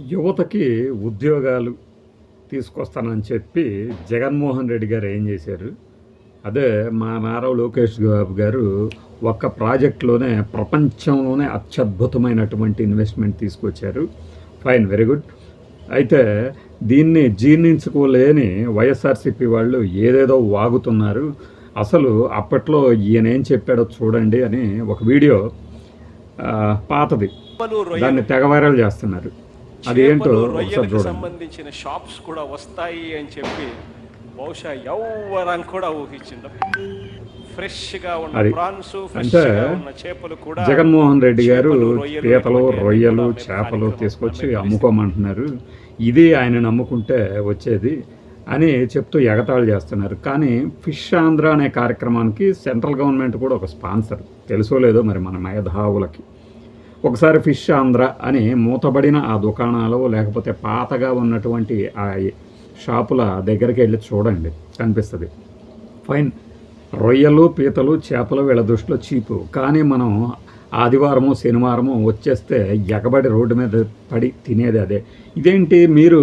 యువతకి ఉద్యోగాలు తీసుకొస్తానని చెప్పి జగన్మోహన్ రెడ్డి గారు ఏం చేశారు? అదే మా నారా లోకేష్ బాబు గారు ఒక్క ప్రాజెక్ట్లోనే ప్రపంచంలోనే అత్యద్భుతమైనటువంటి ఇన్వెస్ట్మెంట్ తీసుకొచ్చారు. Fine very good. అయితే దీన్ని జీర్ణించుకోలేని వైఎస్ఆర్సీపీ వాళ్ళు ఏదేదో వాగుతున్నారు. అసలు అప్పట్లో ఈయన ఏం చెప్పాడో చూడండి అని ఒక వీడియో పాతది. దాన్ని తెగ వైరల్ చేస్తున్నారు. అది ఏంటో చేపలు, ఒకసారి రొయ్యలకు సంబంధించిన షాప్స్ కూడా వస్తాయి అని చెప్పి బహుశా ఎవరని కూడా ఊహించిండ ఫ్రెష్గా ఉన్న. ప్రాన్స్ ఫ్రెష్ అంటే గా ఉన్న చేపలు కూడా జగన్మోహన్ రెడ్డి గారు పీతలు రొయ్యలు చేపలు తీసుకొచ్చి అమ్ముకోమంటున్నారు. ఇది ఆయన నమ్ముకుంటే వచ్చేది అని చెప్తూ ఎగతాళి చేస్తున్నారు. కానీ ఫిష్ ఆంధ్ర అనే కార్యక్రమానికి సెంట్రల్ గవర్నమెంట్ కూడా ఒక స్పాన్సర్. తెలుసో లేదో మరి మన మేధావులకి. ఒకసారి ఫిష్ ఆంధ్ర అని మూతబడిన ఆ దుకాణాలు లేకపోతే పాతగా ఉన్నటువంటి ఆ షాపుల దగ్గరికి వెళ్ళి చూడండి కనిపిస్తుంది ఫైన్. రొయ్యలు పీతలు చేపలు వీళ్ళ దృష్టిలో చీపు. కానీ మనం ఆదివారము శనివారము వచ్చేస్తే ఎగబడి రోడ్డు మీద పడి తినేది అదే. ఇదేంటి మీరు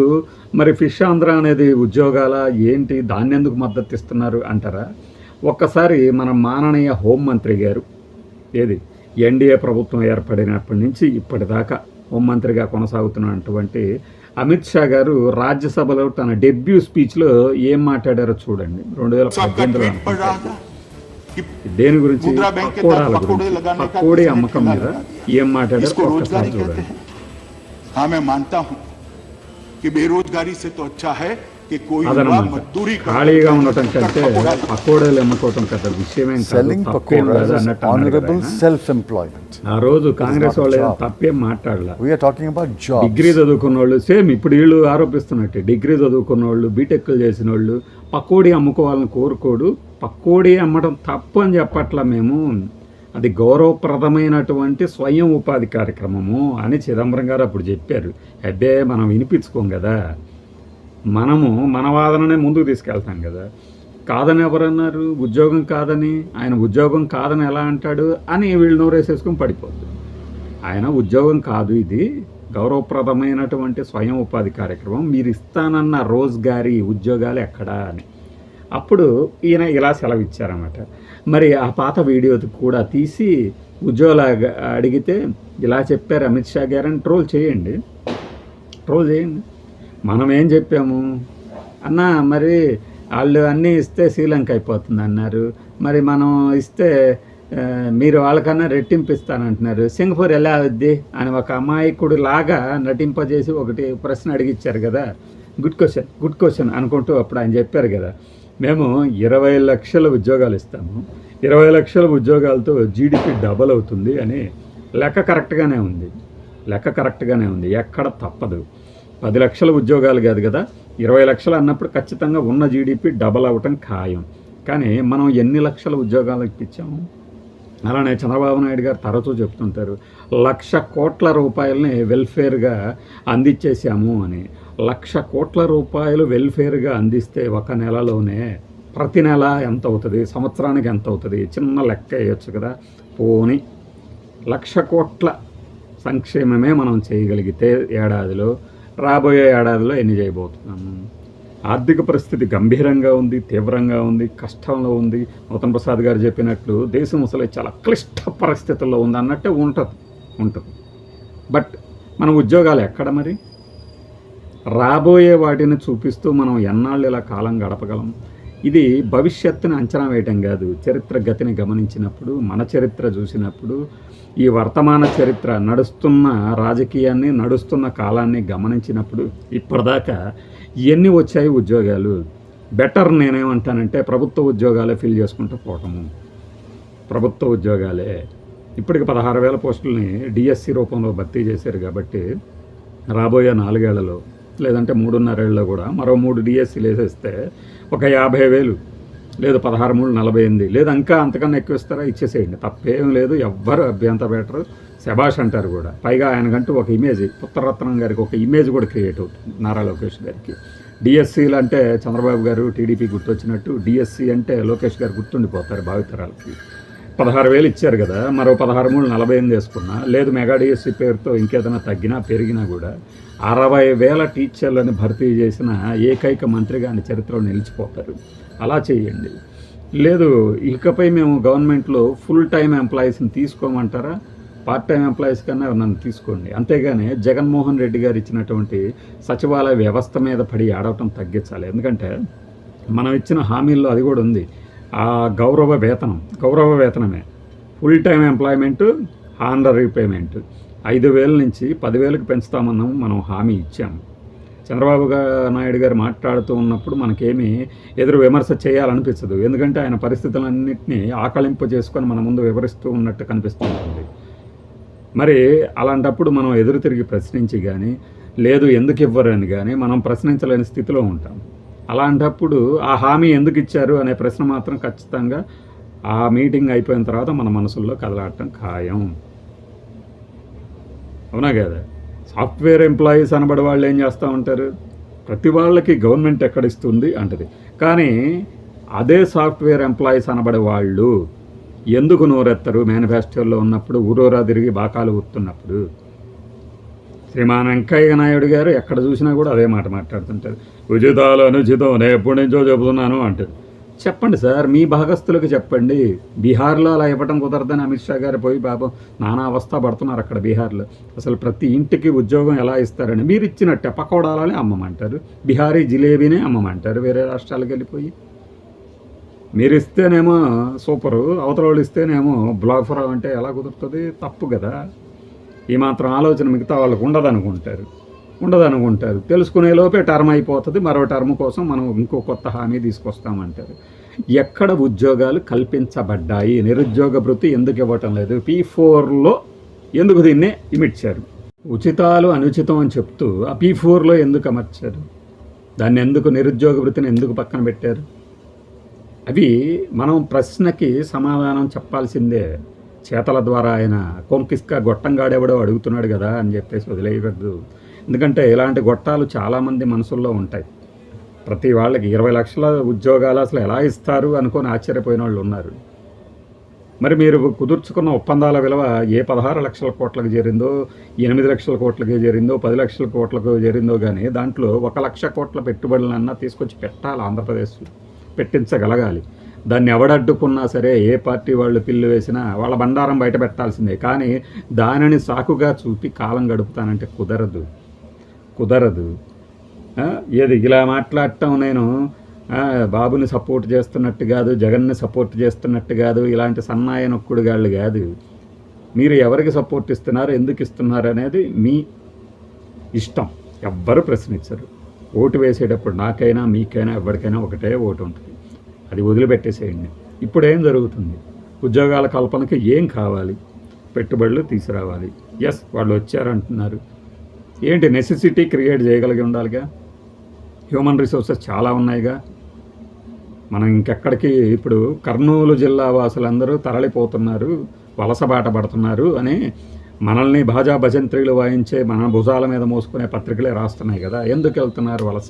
మరి ఫిష్ ఆంధ్ర అనేది ఉద్యోగాల ఏంటి దాన్ని ఎందుకు మద్దతు ఇస్తున్నారు అంటారా? ఒక్కసారి మన మాననీయ హోం మంత్రి గారు ఏది? ఎన్డీఏ ప్రభుత్వం ఏర్పడినప్పటి నుంచి ఇప్పటిదాకా హోంమంత్రిగా కొనసాగుతున్నటువంటి అమిత్ షా గారు రాజ్యసభలో తన డెబ్యూ స్పీచ్లో ఏం మాట్లాడారో చూడండి రెండు వేల तो आपका పద్దెనిమిదిలో ट्वीट पढ़ रहा అనుకుంటా. था कि దేని గురించి मुद्रा बैंक के పకోడాల तहत पकोड़े గురించి लगाने का పకోడీ किसने అమ్మకం ठेला మీద लगा ఏం మాట్లాడారో इसको ఒక్కసారి रोजगारी कहते చూడండి हैं हाँ मैं मानता हूँ कि बेरोजगारी से तो अच्छा है कि कोई युवा ఖాళీగా ఉండటం కంటే పకోడీలు అమ్ముకోవటం పెద్ద విషయమేం కాదు అన్నట్టు సెల్ఫ్ ఎంప్లాయ్మెంట్ ఆ రోజు కాంగ్రెస్ వాళ్ళు తప్పేం మాట్లాడలే we are talking about job degree చదువుకున్న వాళ్ళు సేమ్ ఇప్పుడు వీళ్ళు ఆరోపిస్తున్నట్టే డిగ్రీ చదువుకున్న వాళ్ళు బీటెక్లు చేసిన వాళ్ళు పకోడీ అమ్ముకోవాలని కోరుకోడు పకోడీ అమ్మడం తప్పు అని చెప్పట్లా మేము. అది గౌరవప్రదమైనటువంటి స్వయం ఉపాధి కార్యక్రమము అని చిదంబరం గారు అప్పుడు చెప్పారు. అబ్బే మనం వినిపించుకోం కదా. మనము మన వాదననే ముందుకు తీసుకెళ్తాం కదా. కాదని ఎవరన్నారు? ఉద్యోగం కాదని? ఆయన ఉద్యోగం కాదని ఎలా అంటాడు? అని వీళ్ళు నోరేసేసుకొని పడిపోద్దు. ఆయన ఉద్యోగం కాదు ఇది. గౌరవప్రదమైనటువంటి స్వయం ఉపాధి కార్యక్రమం. మీరు ఇస్తానన్న రోజ్గారీ ఉద్యోగాలు ఎక్కడా అని. అప్పుడు ఈయన ఇలా సెలవు ఇచ్చారన్నమాట మరి ఆ పాత వీడియో కూడా తీసి ఉద్యోగాలు అడిగితే ఇలా చెప్పారు అమిత్ షా గారని ట్రోల్ చేయండి. ట్రోల్ చేయండి. మనం ఏం చెప్పాము? అన్న మరి వాళ్ళు అన్నీ ఇస్తే శ్రీలంక అయిపోతుంది అన్నారు. మరి మనం ఇస్తే మీరు వాళ్ళకన్నా రెట్టింపు ఇస్తానంటున్నారు. సింగపూర్ ఎలా అవుద్ది? అని ఒక అమాయకుడు లాగా నటింపజేసి ఒకటి ప్రశ్న అడిగిచ్చారు కదా. గుడ్ క్వశ్చన్ గుడ్ క్వశ్చన్ అనుకుంటూ అప్పుడు ఆయన చెప్పారు కదా. మేము ఇరవై లక్షల ఉద్యోగాలు ఇస్తాము. ఇరవై లక్షల ఉద్యోగాలతో జీడిపి డబల్ అవుతుంది అని లెక్క కరెక్ట్గానే ఉంది. లెక్క కరెక్ట్గానే ఉంది. ఎక్కడ తప్పదు. పది లక్షల ఉద్యోగాలు కాదు కదా. ఇరవై లక్షలు అన్నప్పుడు ఖచ్చితంగా ఉన్న జీడిపి డబల్ అవ్వటం ఖాయం. కానీ మనం ఎన్ని లక్షల ఉద్యోగాలు ఇప్పించాము? అలానే చంద్రబాబు నాయుడు గారు తరచూ చెప్తుంటారు లక్ష కోట్ల రూపాయలని వెల్ఫేర్గా అందించేసాము అని. లక్ష కోట్ల రూపాయలు వెల్ఫేర్గా అందిస్తే ఒక నెలలోనే ప్రతి నెల ఎంత అవుతుంది? సంవత్సరానికి ఎంత అవుతుంది? చిన్న లెక్క వేయచ్చు కదా. పోని లక్ష కోట్ల సంక్షేమమే మనం చేయగలిగితే ఏడాదిలో రాబోయే ఏడాదిలో ఎన్ని చేయబోతున్నాము ఆర్థిక పరిస్థితి గంభీరంగా ఉంది తీవ్రంగా ఉంది కష్టంలో ఉంది. నూతన్ ప్రసాద్ గారు చెప్పినట్లు దేశం అసలు చాలా క్లిష్ట పరిస్థితుల్లో ఉంది అన్నట్టే ఉంటుంది ఉంటుంది. బట్ మన ఉద్యోగాలు ఎక్కడ మరి? రాబోయే వాటిని చూపిస్తూ మనం ఎన్నాళ్ళు ఇలా కాలం గడపగలం? ఇది భవిష్యత్తుని అంచనా వేయటం కాదు. చరిత్ర గతిని గమనించినప్పుడు మన చరిత్ర చూసినప్పుడు ఈ వర్తమాన చరిత్ర నడుస్తున్న రాజకీయాన్ని నడుస్తున్న కాలాన్ని గమనించినప్పుడు ఇప్పటిదాకా ఎన్ని వచ్చాయి ఉద్యోగాలు? బెటర్ నేనేమంటానంటే ప్రభుత్వ ఉద్యోగాలే ఫిల్ చేసుకుంటూ పోవటము. ప్రభుత్వ ఉద్యోగాలే. ఇప్పటికి పదహారు వేల పోస్టుల్ని డిఎస్సి రూపంలో భర్తీ చేశారు కాబట్టి రాబోయే నాలుగేళ్ళలో లేదంటే మూడున్నరేళ్ళలో కూడా మరో మూడు డిఎస్సీలు వేసేస్తే ఒక యాభై వేలు లేదు పదహారు మూడు నలభై ఎనిమిది లేదు ఇంకా అంతకన్నా ఎక్కువ ఇస్తారా? ఇచ్చేసేయండి. తప్పేం లేదు ఎవ్వరు అభ్యంత బెటర్ శభాష్ అంటారు కూడా. పైగా ఆయనకంటూ ఒక ఇమేజ్ పుత్రరత్నం గారికి ఒక ఇమేజ్ కూడా క్రియేట్ అవుతుంది నారా లోకేష్ గారికి. డిఎస్సీలు అంటే చంద్రబాబు గారు టీడీపీ గుర్తొచ్చినట్టు డిఎస్సీ అంటే లోకేష్ గారు గుర్తుండిపోతారు భావితరాలకి. పదహారు వేలు ఇచ్చారు కదా మరో పదహారు మూడు నలభై ఎనిమిది వేసుకున్నా. లేదు మెగా డిఎస్సి పేరుతో ఇంకేదైనా తగ్గినా పెరిగినా కూడా అరవై వేల టీచర్లను భర్తీ చేసిన ఏకైక మంత్రిగా ఆయన చరిత్రలో నిలిచిపోతారు. అలా చేయండి. లేదు ఇకపై మేము గవర్నమెంట్లో ఫుల్ టైం ఎంప్లాయీస్ని తీసుకోమంటారా? పార్ట్ టైం ఎంప్లాయీస్ కన్నా నన్ను తీసుకోండి. అంతేగాని జగన్మోహన్ రెడ్డి గారు ఇచ్చినటువంటి సచివాలయ వ్యవస్థ మీద పడి ఆడవటం తగ్గించాలి. ఎందుకంటే మనం ఇచ్చిన హామీల్లో అది కూడా ఉంది. ఆ గౌరవ వేతనం గౌరవ వేతనమే. Full time employment honorary payment ఐదు వేల నుంచి పదివేలకు పెంచుతామన్నాం మనం హామీ ఇచ్చాము చంద్రబాబు నాయుడు గారు మాట్లాడుతూ ఉన్నప్పుడు మనకేమీ ఎదురు విమర్శ చేయాలనిపించదు ఎందుకంటే ఆయన పరిస్థితులన్నింటినీ ఆకలింపు చేసుకొని మన ముందు వివరిస్తూ ఉన్నట్టు కనిపిస్తుంది మరి అలాంటప్పుడు మనం ఎదురు తిరిగి ప్రశ్నించి కానీ లేదు ఎందుకు ఇవ్వరని కానీ మనం ప్రశ్నించలేని స్థితిలో ఉంటాం. అలాంటప్పుడు ఆ హామీ ఎందుకు ఇచ్చారు అనే ప్రశ్న మాత్రం ఖచ్చితంగా ఆ మీటింగ్ అయిపోయిన తర్వాత మన మనసుల్లో కదలాడటం ఖాయం. అవునా కదా? సాఫ్ట్వేర్ ఎంప్లాయీస్ అనబడి వాళ్ళు ఏం చేస్తూ ఉంటారు? ప్రతి వాళ్ళకి గవర్నమెంట్ ఎక్కడిస్తుంది అంటది. కానీ అదే సాఫ్ట్వేర్ ఎంప్లాయీస్ అనబడే వాళ్ళు ఎందుకు నోరెత్తరు? మేనిఫెస్టోలో ఉన్నప్పుడు ఊరూరా తిరిగి బాకాలు ఊరుతున్నప్పుడు. శ్రీమాన్ వెంకయ్య నాయుడు గారు ఎక్కడ చూసినా కూడా అదే మాట మాట్లాడుతుంటారు. ఉచితాలు అనుచితం నేను ఎప్పటి నుంచో చెబుతున్నాను అంటారు. చెప్పండి సార్ మీ భాగస్తులకు చెప్పండి. బీహార్లో అలా ఇవ్వటం కుదరదని అమిత్ షా గారు పోయి బాబు నానా అవస్థ పడుతున్నారు అక్కడ బీహార్లో. అసలు ప్రతి ఇంటికి ఉద్యోగం ఎలా ఇస్తారని మీరు ఇచ్చినట్టే పకోడాలని అమ్మమంటారు. బీహారీ జిలేబీనే అమ్మమంటారు వేరే రాష్ట్రాలకు వెళ్ళిపోయి. మీరు ఇస్తేనేమో సూపరు అవతల వాళ్ళు ఇస్తేనేమో బ్లాక్ ఫర్ అంటే ఎలా కుదురుతుంది? తప్పు కదా. ఈ మాత్రం ఆలోచన మిగతా వాళ్ళకు ఉండదనుకుంటారు. ఉండదనుకుంటారు. తెలుసుకునే లోపే టర్మ్ అయిపోతుంది. మరో టర్మ్ కోసం మనం ఇంకో కొత్త హామీ తీసుకొస్తామంటారు. ఎక్కడ ఉద్యోగాలు కల్పించబడ్డాయి? నిరుద్యోగ వృత్తి ఎందుకు ఇవ్వటం లేదు? పీ ఫోర్లో ఎందుకు దీన్నే ఇమిడ్చారు ఉచితాలు అనుచితం అని చెప్తూ ఆ పీ ఫోర్లో ఎందుకు అమర్చారు? దాన్ని ఎందుకు నిరుద్యోగ వృత్తిని ఎందుకు పక్కన పెట్టారు? అవి మనం ప్రశ్నకి సమాధానం చెప్పాల్సిందే. చేతల ద్వారా ఆయన కొంకిస్క గొట్టంగాడెవడో అడుగుతున్నాడు కదా అని చెప్పేసి వదిలేయవద్దు. ఎందుకంటే ఇలాంటి గొట్టాలు చాలామంది మనసుల్లో ఉంటాయి. ప్రతి వాళ్ళకి ఇరవై లక్షల ఉద్యోగాలు అసలు ఎలా ఇస్తారు అనుకొని ఆశ్చర్యపోయిన వాళ్ళు ఉన్నారు. మరి మీరు కుదుర్చుకున్న ఒప్పందాల విలువ ఏ పదహారు లక్షల కోట్లకు చేరిందో ఎనిమిది లక్షల కోట్లకి చేరిందో పది లక్షల కోట్లకు చేరిందో కానీ దాంట్లో ఒక లక్ష కోట్ల పెట్టుబడులన్నా తీసుకొచ్చి పెట్టాలి ఆంధ్రప్రదేశ్లో. పెట్టించగలగాలి. దాన్ని ఎవడడ్డుకున్నా సరే ఏ పార్టీ వాళ్ళు పిల్లు వేసినా వాళ్ళ బండారం బయట పెట్టాల్సిందే. కానీ దానిని సాకుగా చూపి కాలం గడుపుతానంటే కుదరదు. కుదరదు. ఏది ఇలా మాట్లాడటం నేను? బాబుని సపోర్ట్ చేస్తున్నట్టు కాదు జగన్ని సపోర్ట్ చేస్తున్నట్టు కాదు ఇలాంటి సన్నాయ నొక్కుడు గాళ్ళు కాదు. మీరు ఎవరికి సపోర్ట్ ఇస్తున్నారు ఎందుకు ఇస్తున్నారు అనేది మీ ఇష్టం. ఎవ్వరు ప్రశ్నించరు. ఓటు వేసేటప్పుడు నాకైనా మీకైనా ఎవరికైనా ఒకటే ఓటు ఉంటుంది. అది వదిలిపెట్టేసేయండి. ఇప్పుడు ఏం జరుగుతుంది? ఉద్యోగాల కల్పనకి ఏం కావాలి? పెట్టుబడులు తీసుకురావాలి. ఎస్ వాళ్ళు వచ్చారంటున్నారు. ఏంటి నెసెసిటీ క్రియేట్ చేయగలిగి ఉండాలిగా? హ్యూమన్ రిసోర్సెస్ చాలా ఉన్నాయిగా. మనం ఇంకెక్కడికి ఇప్పుడు కర్నూలు జిల్లా వాసులందరూ తరలిపోతున్నారు వలసబాట పడుతున్నారు అని మనల్ని భాజా భజంత్రీలు వాయించే మన భుజాల మీద మోసుకునే పత్రికలే రాస్తున్నాయి కదా. ఎందుకు వెళ్తున్నారు వలస?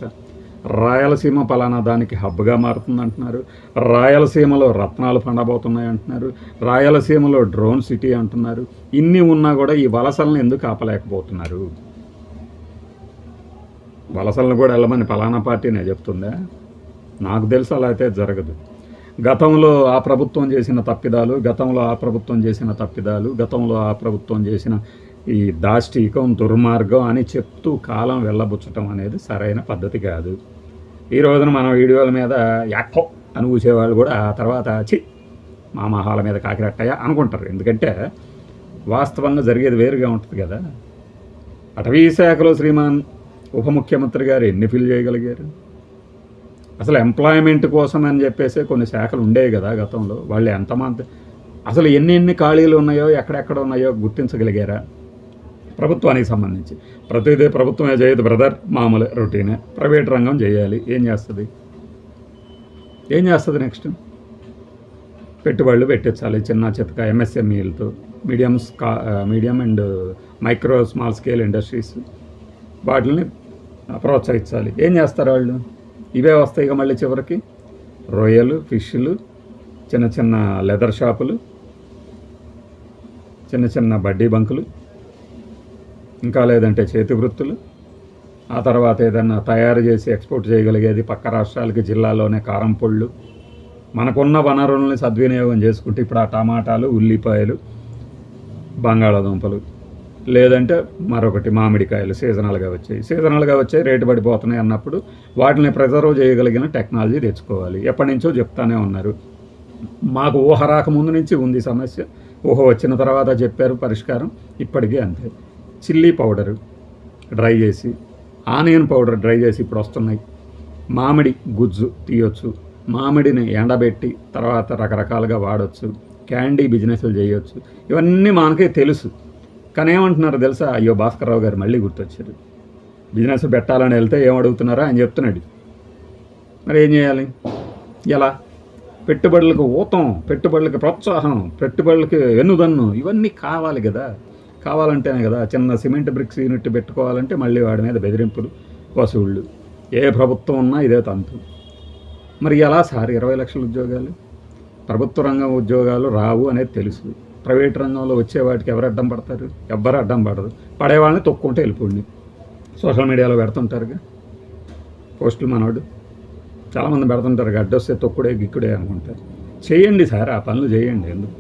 రాయలసీమ పలానా దానికి హబ్గా మారుతుంది అంటున్నారు రాయలసీమలో రత్నాలు పండబోతున్నాయి అంటున్నారు. రాయలసీమలో డ్రోన్ సిటీ అంటున్నారు. ఇన్ని ఉన్నా కూడా ఈ వలసలను ఎందుకు ఆపలేకపోతున్నారు? వలసలను కూడా వెళ్ళమని పలానా పార్టీనే చెప్తుందా? నాకు తెలుసు అలా అయితే జరగదు. గతంలో ఆ ప్రభుత్వం చేసిన తప్పిదాలు గతంలో ఆ ప్రభుత్వం చేసిన తప్పిదాలు గతంలో ఆ ప్రభుత్వం చేసిన ఈ దాష్టీకం దుర్మార్గం అని చెప్తూ కాలం వెళ్ళబుచ్చటం అనేది సరైన పద్ధతి కాదు. ఈ రోజున మనం వీడియోల మీద యాక్కో అని ఊసేవాళ్ళు కూడా ఆ తర్వాత చి మా మహాల మీద కాకిరట్టయ్యా అనుకుంటారు. ఎందుకంటే వాస్తవంగా జరిగేది వేరుగా ఉంటుంది కదా. అటవీ శాఖలో శ్రీమాన్ ఉప ముఖ్యమంత్రి గారు ఎన్ని ఫిల్ చేయగలిగారు? అసలు ఎంప్లాయ్మెంట్ కోసం అని చెప్పేసి కొన్ని శాఖలు ఉండేవి కదా గతంలో. వాళ్ళు ఎంతమంది అసలు ఎన్ని ఎన్ని ఖాళీలు ఉన్నాయో ఎక్కడెక్కడ ఉన్నాయో గుర్తించగలిగారా? ప్రభుత్వానికి సంబంధించి. ప్రతిదీ ప్రభుత్వమే చేయదు బ్రదర్. మామూలు రొటీనే. ప్రైవేట్ రంగం చేయాలి. ఏం చేస్తుంది? ఏం చేస్తుంది నెక్స్ట్? పెట్టుబడులు పెట్టించాలి. చిన్న చితక ఎంఎస్ఎంఈలతో. Medium స్కా medium and micro small scale industries. వాటిని ప్రోత్సహించాలి. ఏం చేస్తారు వాళ్ళు? ఇవే వస్తాయి ఇక మళ్ళీ చివరికి. రొయ్యలు ఫిష్లు చిన్న చిన్న లెదర్ షాపులు చిన్న చిన్న బడ్డీ బంకులు. ఇంకా లేదంటే చేతి వృత్తులు. ఆ తర్వాత ఏదన్నా తయారు చేసి ఎక్స్పోర్ట్ చేయగలిగేది పక్క రాష్ట్రాలకి జిల్లాలోనే కారం పొళ్ళు. మనకున్న వనరుల్ని సద్వినియోగం చేసుకుంటే ఇప్పుడు ఆ టమాటాలు ఉల్లిపాయలు బంగాళాదుంపలు లేదంటే మరొకటి మామిడికాయలు సీజనల్గా వచ్చాయి. సీజనల్గా వచ్చాయి రేటు పడిపోతున్నాయి అన్నప్పుడు వాటిని ప్రిజర్వ్ చేయగలిగిన టెక్నాలజీ తెచ్చుకోవాలి. ఎప్పటి నుంచో చెప్తానే ఉన్నారు. మాకు ఊహ రాకముందు నుంచి ఉంది సమస్య. ఊహ వచ్చిన తర్వాత చెప్పారు పరిష్కారం ఇప్పటికీ అంతే. చిల్లీ పౌడరు డ్రై చేసి ఆనియన్ పౌడర్ డ్రై చేసి ఇప్పుడు వస్తున్నాయి. మామిడి గుజ్జు తీయొచ్చు. మామిడిని ఎండబెట్టి తర్వాత రకరకాలుగా వాడొచ్చు. క్యాండీ బిజినెస్లు చేయొచ్చు. ఇవన్నీ మనకే తెలుసు. కానీ ఏమంటున్నారు తెలుసా? అయ్యో భాస్కర్రావు గారు మళ్ళీ గుర్తొచ్చారు. బిజినెస్ పెట్టాలని వెళ్తే ఏం అడుగుతున్నారో చెప్తున్నాడు. మరి ఏం చేయాలి? ఎలా? పెట్టుబడులకు ఊతం పెట్టుబడులకు ప్రోత్సాహం పెట్టుబడులకు వెన్నుదన్ను ఇవన్నీ కావాలి కదా. కావాలంటేనే కదా చిన్న సిమెంట్ బ్రిక్స్ యూనిట్ పెట్టుకోవాలంటే మళ్ళీ వాడి మీద బెదిరింపులు వసూళ్ళు ఏ ప్రభుత్వం ఉన్నా ఇదే తంతు. మరి ఎలా సార్ ఇరవై లక్షల ఉద్యోగాలు? ప్రభుత్వ రంగం ఉద్యోగాలు రావు అనేది తెలుసు. ప్రైవేట్ రంగంలో వచ్చే వాటికి ఎవరు అడ్డం పడతారు? ఎవ్వరు అడ్డం పడరు. పడేవాళ్ళని తొక్కుంటే వెళ్ళిపోండి. సోషల్ మీడియాలో పెడుతుంటారుగా. పోస్టులు మనోడు. చాలామంది పెడుతుంటారు అడ్డొస్తే తొక్కుడే గిక్కుడే అనుకుంటారు. చేయండి సార్ ఆ పనులు చేయండి ఎందుకు?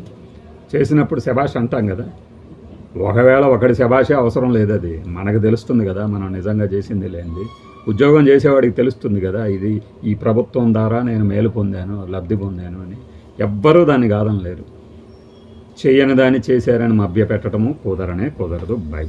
చేసినప్పుడు శభాష్ అంటాం కదా ఒకవేళ ఒకటి శబాషే అవసరం లేదు అది మనకు తెలుస్తుంది కదా మనం నిజంగా చేసింది లేనిది. ఉద్యోగం చేసేవాడికి తెలుస్తుంది కదా ఇది ఈ ప్రభుత్వం ద్వారా నేను మేలు పొందాను లబ్ధి పొందాను అని. ఎవ్వరూ దాన్ని కాదనలేరు చేయని దాన్ని చేశారని మభ్య పెట్టడము కుదరనే కుదరదు. బై.